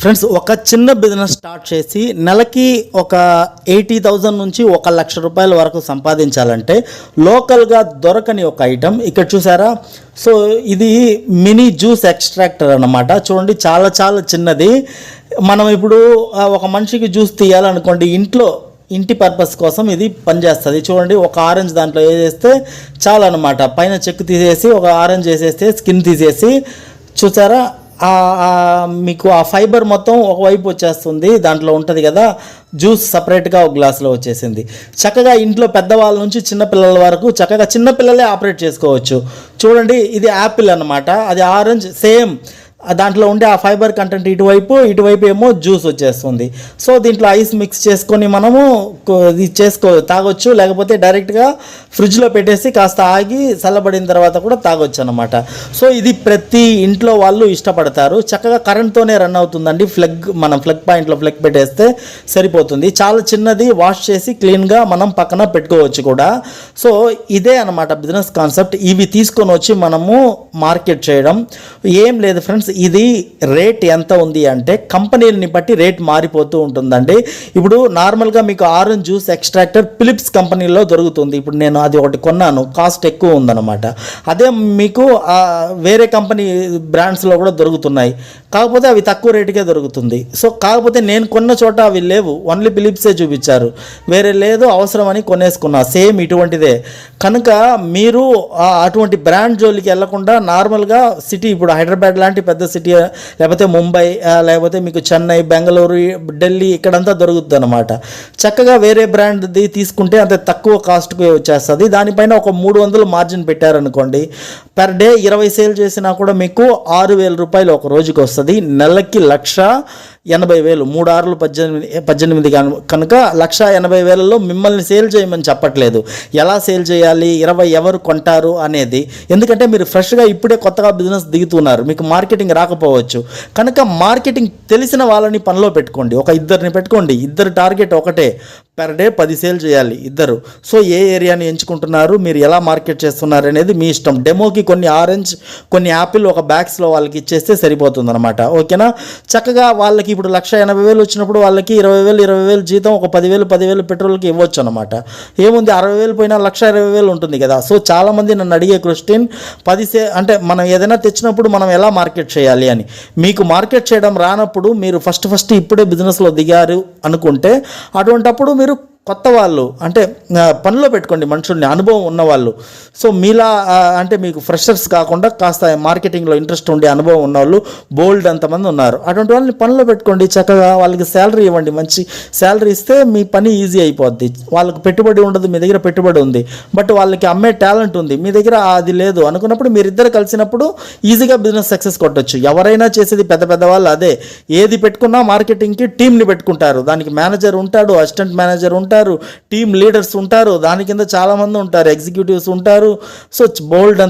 Friends ఒక చిన్న business start చేసి నెలకి ఒక ఎయిటీ థౌజండ్ నుంచి ఒక లక్ష రూపాయల వరకు సంపాదించాలంటే లోకల్గా దొరకని ఒక ఐటెం. ఇక్కడ చూసారా? సో ఇది మినీ జ్యూస్ ఎక్స్ట్రాక్టర్ అన్నమాట. చూడండి చాలా చాలా చిన్నది. మనం ఇప్పుడు ఒక మనిషికి జ్యూస్ తీయాలనుకోండి ఇంట్లో ఇంటి పర్పస్ కోసం ఇది పనిచేస్తుంది. చూడండి ఒక ఆరెంజ్ దాంట్లో వేసేస్తే చాలన్నమాట. అనమాట పైన చెక్ తీసేసి ఒక ఆరెంజ్ వేసేస్తే స్కిన్ తీసేసి చూసారా? మీకు ఆ ఫైబర్ మొత్తం ఒకవైపు వచ్చేస్తుంది దాంట్లో ఉంటుంది కదా జ్యూస్ సపరేట్గా ఒక గ్లాస్లో వచ్చేసింది. చక్కగా ఇంట్లో పెద్దవాళ్ళ నుంచి చిన్నపిల్లల వరకు చక్కగా చిన్నపిల్లలే ఆపరేట్ చేసుకోవచ్చు. చూడండి ఇది యాపిల్ అన్నమాట. అది ఆరెంజ్ సేమ్ దాంట్లో ఉండే ఆ ఫైబర్ కంటెంట్ ఇటువైపు ఇటువైపు ఏమో జ్యూస్ వచ్చేస్తుంది. సో దీంట్లో ఐస్ మిక్స్ చేసుకొని మనము ఇది చేసుకో తాగొచ్చు. లేకపోతే డైరెక్ట్గా ఫ్రిడ్జ్లో పెట్టేసి కాస్త ఆగి చల్లబడిన తర్వాత కూడా తాగొచ్చు అనమాట సో ఇది ప్రతి ఇంట్లో వాళ్ళు ఇష్టపడతారు. చక్కగా కరెంట్తోనే రన్ అవుతుందండి. ఫ్లగ్ మనం ఫ్లగ్ పాయింట్లో ఫ్లగ్ పెట్టేస్తే సరిపోతుంది. చాలా చిన్నది వాష్ చేసి క్లీన్గా మనం పక్కన పెట్టుకోవచ్చు కూడా. సో ఇదే అనమాట బిజినెస్ కాన్సెప్ట్. ఇవి తీసుకొని వచ్చి మనము మార్కెట్ చేయడం. ఏం లేదు ఫ్రెండ్స్ ఇది రేట్ ఎంత ఉంది అంటే కంపెనీలని బట్టి రేట్ మారిపోతూ ఉంటుందండి. ఇప్పుడు నార్మల్గా మీకు ఆరెంజ్ జ్యూస్ ఎక్స్ట్రాక్టర్ ఫిలిప్స్ కంపెనీలో దొరుకుతుంది. ఇప్పుడు నేను అది ఒకటి కొన్నాను. కాస్ట్ ఎక్కువ ఉందన్నమాట. అదే మీకు వేరే కంపెనీ బ్రాండ్స్లో కూడా దొరుకుతున్నాయి. కాకపోతే అవి తక్కువ రేటుకే దొరుకుతుంది. సో కాకపోతే నేను కొన్న చోట అవి లేవు. ఓన్లీ ఫిలిప్సే చూపించారు. వేరే లేదు అవసరమని కొనేసుకున్నా. సేమ్ ఇటువంటిదే. కనుక మీరు అటువంటి బ్రాండ్ జోలికి వెళ్ళకుండా నార్మల్గా సిటీ ఇప్పుడు హైదరాబాద్ లాంటి పెద్ద సిటీ లేకపోతే ముంబై లేకపోతే మీకు చెన్నై బెంగళూరు ఢిల్లీ ఇక్కడంతా దొరుకుతుంది అనమాట చక్కగా వేరే బ్రాండ్ది తీసుకుంటే అంత తక్కువ కాస్ట్కి వచ్చేస్తుంది. దానిపైన ఒక మూడు వందలు మార్జిన్ పెట్టారనుకోండి. పర్ డే ఇరవై సేల్ చేసినా కూడా మీకు ఆరు వేల రూపాయలు ఒక రోజుకి వస్తుంది. నెలకి లక్ష ఎనభై వేలు మూడు ఆరులు పద్దెనిమిది పద్దెనిమిది కనుక లక్ష ఎనభై వేలలో మిమ్మల్ని సేల్ చేయమని చెప్పట్లేదు. ఎలా సేల్ చేయాలి ఇరవై ఎవరు కొంటారు అనేది. ఎందుకంటే మీరు ఫ్రెష్గా ఇప్పుడే కొత్తగా బిజినెస్ దిగుతున్నారు. మీకు మార్కెటింగ్ రాకపోవచ్చు. కనుక మార్కెటింగ్ తెలిసిన వాళ్ళని పనిలో పెట్టుకోండి. ఒక ఇద్దరిని పెట్టుకోండి. ఇద్దరు టార్గెట్ ఒకటే. పర్ డే పది సేల్ చేయాలి ఇద్దరు. సో ఏ ఏరియాని ఎంచుకుంటున్నారు? మీరు ఎలా మార్కెట్ చేస్తున్నారు అనేది మీ ఇష్టం. డెమోకి కొన్ని ఆరెంజ్ కొన్ని యాపిల్ ఒక బ్యాగ్స్లో వాళ్ళకి ఇచ్చేస్తే సరిపోతుంది అనమాట ఓకేనా? చక్కగా వాళ్ళకి ఇప్పుడు లక్ష ఎనభై వేలు వచ్చినప్పుడు వాళ్ళకి ఇరవై వేలు ఇరవై వేలు జీతం ఒక పదివేలు పదివేలు పెట్రోల్కి ఇవ్వచ్చు అనమాట ఏముంది? అరవై వేలు పోయినా లక్ష ఇరవై వేలు ఉంటుంది కదా. సో చాలామంది నన్ను అడిగే క్వశ్చన్ పది సే అంటే మనం ఏదైనా తెచ్చినప్పుడు మనం ఎలా మార్కెట్ చేయాలి అని. మీకు మార్కెట్ చేయడం రానప్పుడు మీరు ఫస్ట్ ఫస్ట్ ఇప్పుడే బిజినెస్లో దిగారు అనుకుంటే అటువంటప్పుడు మీరు కొత్త వాళ్ళు అంటే పనిలో పెట్టుకోండి మనుషుల్ని అనుభవం ఉన్నవాళ్ళు. సో మీలా అంటే మీకు ఫ్రెషర్స్ కాకుండా కాస్త మార్కెటింగ్లో ఇంట్రెస్ట్ ఉండే అనుభవం ఉన్నవాళ్ళు బోల్డ్ అంతమంది ఉన్నారు. అటువంటి వాళ్ళని పనిలో పెట్టుకోండి చక్కగా వాళ్ళకి శాలరీ ఇవ్వండి మంచి శాలరీ ఇస్తే మీ పని ఈజీ అయిపోద్ది. వాళ్ళకి పెట్టుబడి ఉండదు మీ దగ్గర పెట్టుబడి ఉంది. బట్ వాళ్ళకి అమ్మే టాలెంట్ ఉంది. మీ దగ్గర అది లేదు అనుకున్నప్పుడు మీరిద్దరు కలిసినప్పుడు ఈజీగా బిజినెస్ సక్సెస్ కొట్టొచ్చు. ఎవరైనా చేసేది పెద్ద పెద్ద వాళ్ళు అదే. ఏది పెట్టుకున్నా మార్కెటింగ్కి టీంని పెట్టుకుంటారు. దానికి మేనేజర్ ఉంటాడు అసిస్టెంట్ మేనేజర్ ఉంటారు టీమ్ లీడర్స్ ఉంటారు దాని కింద చాలామంది ఉంటారు ఎగ్జిక్యూటివ్స్ ఉంటారు. సో బోల్డ్ అంత